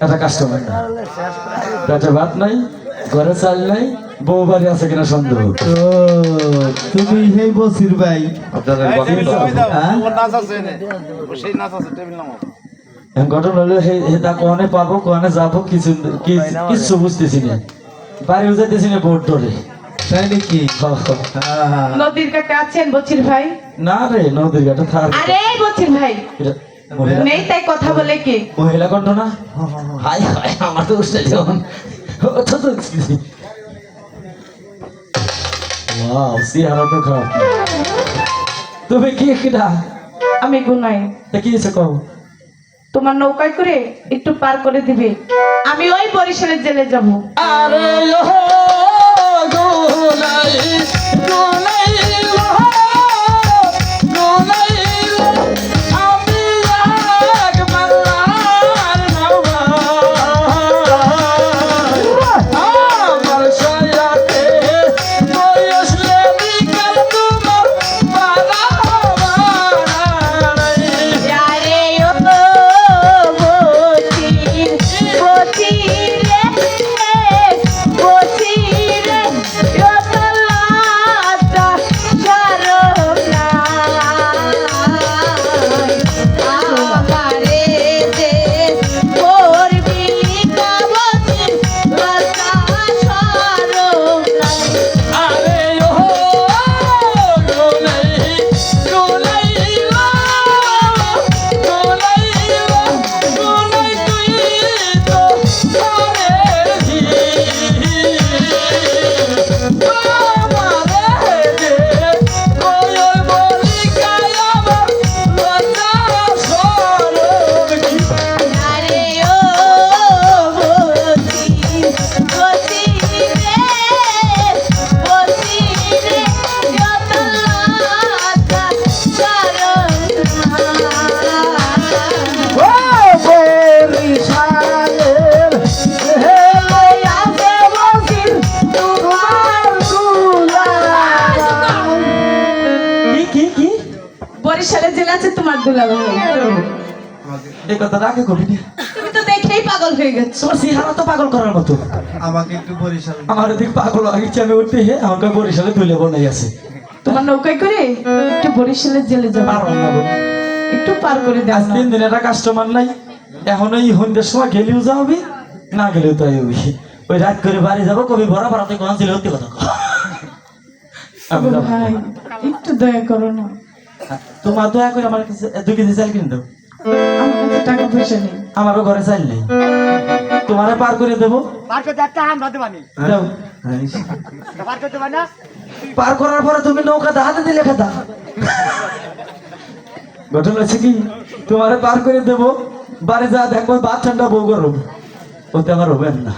একটা কাস্টমার না। পেটে ভাত নাই ঘরে চাল নাই বউ বাড়ি আছে কিনা সন্দেহ। তো তুমি সেই বসির ভাই। আপনাদের হ্যাঁ? নাচ আছে সেই নাচ আছে টেবিল নামো ঘটনা হলো হে- কোনে পাবো কোনে যাব কিছু কি- কিচ্ছু বুঝতেছি না। বাড়িও যাইতেছি না বোর্ড ধরে। তাই নাকি? হ্যাঁ। নদীর কাছে আছেন বচির ভাই? না রে নদীর আরে ভাই। এটা নেই তাই কথা বলে কি? মহিলা কণ্ঠ না? হাই হাই আমার তো উঠছে যেমন ওয়াও চেহারা তো খারাপ তুমি কি কিনা আমি গুনাই। তা কি হয়েছে কও? তোমার নৌকায় করে একটু পার করে দিবে। আমি ওই বরিশালের জেলে যাব। আরে বরিশালের জেলা আছে তোমার দুলাভাই। এই কথা রাখে কবি পাগল হয়ে গেছো। তোমার সিহারা তো পাগল করার মতো। আমাকে একটু বরিশাল আমার এদিকে পাগল লাগিছে আমি উঠতে হে আমাকে বরিশালে তুলে বনাই আছে। তোমার নৌকায় করে একটু বরিশালের জেলে যাব। একটু পার করে দাও আজ তিন দিন একটা কাস্টমার নাই এখন এই সন্ধ্যের সময় গেলেও যাবি না গেলেও তাই হবি ওই রাত করে বাড়ি যাব কবি ভরা ভরাতে কোন ছিল সত্যি কথা। ভাই একটু দয়া করো না। তোমার দয়া করে আমার কাছে দুই কেজি চাল কিনে দাও। নেই আমারও ঘরে চাল নেই। তোমারে পার করে দেবো। পার করতে একটা আমরা দেবানি। দাও। পার করতে না? পার করার পরে তুমি নৌকা দিলে খেতা। ঘটনা হচ্ছে কি? তোমারে পার করে দেবো। বাড়ি যা দেখব ভাত ঠান্ডা বউ গরম ওতে আমার হবেন না।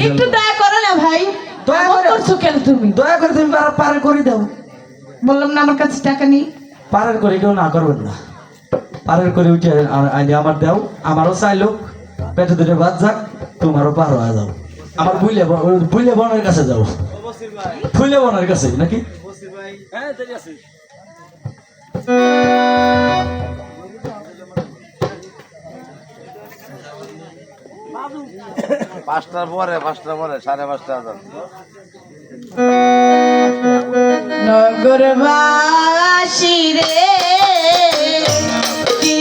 একটু দয়া করো না ভাই। দয়া করে- করছ কেন তুমি? দয়া করে তুমি পার- পার করে দাও। বললাম না আমার কাছে টাকা নেই। পারের করে কেউ না করবেন না। পারের করে উঠে আ- আইনে আমার দাও আমারও চাইলো পেটে দুটো ভাত যাক তোমারও পার হয়ে যাও। আমার বুইলে বুইলে বনের কাছে যাও। ফুলে বনের কাছে নাকি? পাঁচটার পরে পাঁচটার পরে সাড়ে পাঁচটা হাজার নগরবাসী রে।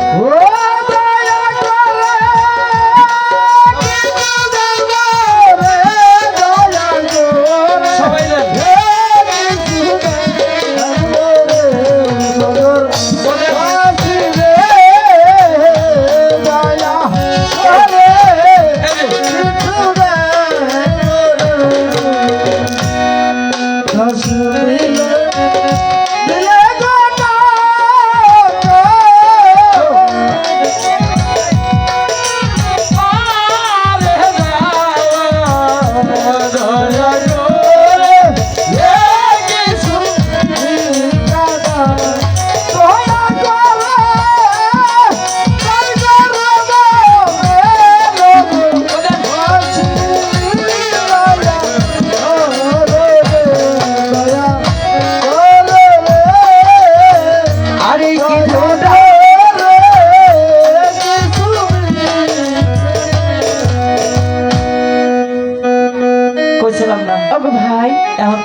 ও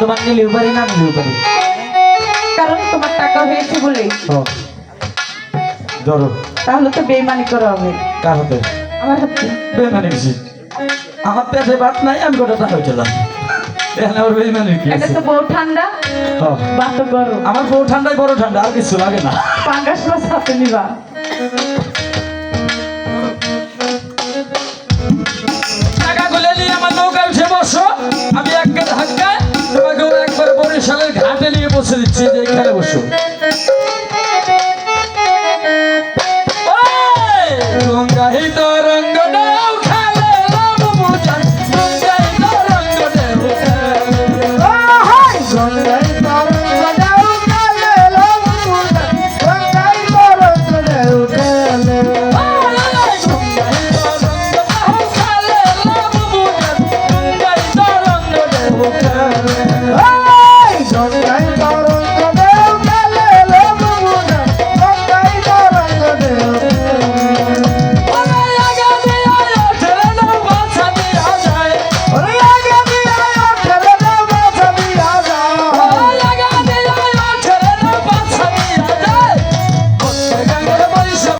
তোমার নিলেও পারি না নিলেও কারণ তোমার টাকা হয়েছে বলে। ধরো। তাহলে তো বেমানি করা হবে। কার হাতে? আমার হাতে। বেমানি বেশি। আমার পেটে ভাত নাই আমি গোটা টাকা চলাম আমার বেমানি কি আছে? এটা তো বউ ঠান্ডা বাত গরম। আমার বউ ঠান্ডায় বড় ঠান্ডা আর কিছু লাগে না। পাঙ্গাস মাছ সাথে নিবা। বসে দিচ্ছি যে